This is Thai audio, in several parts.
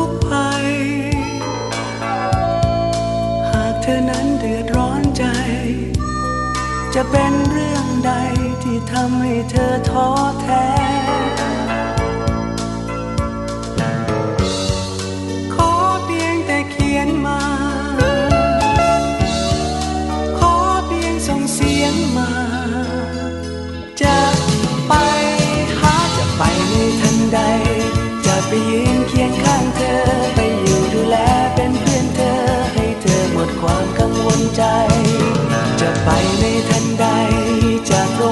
ก อนั้นเดือดร้อนใจ จะเป็นเรื่องใดที่ทำให้เธอท้อแท้ ขอเพียงแต่เขียนมา ขอเพียงส่งเสียงมา จะไปหาจะไปในทันใด จะไปยืน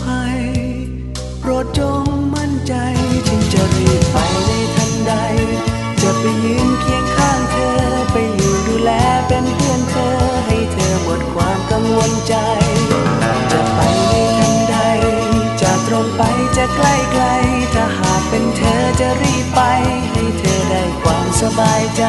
ภัย โปรดจงมั่นใจจึงจะรีบไปในทันใด จะไปยืนเคียงข้างเธอ ไปอยู่ดูแลเป็นเพื่อนเธอ ให้เธอหมดความกังวลใจ จะไปในทันใด จะตรงไปจะใกล้ไกล ถ้าหากเป็นเธอจะรีบไป ให้เธอได้ความสบายใจ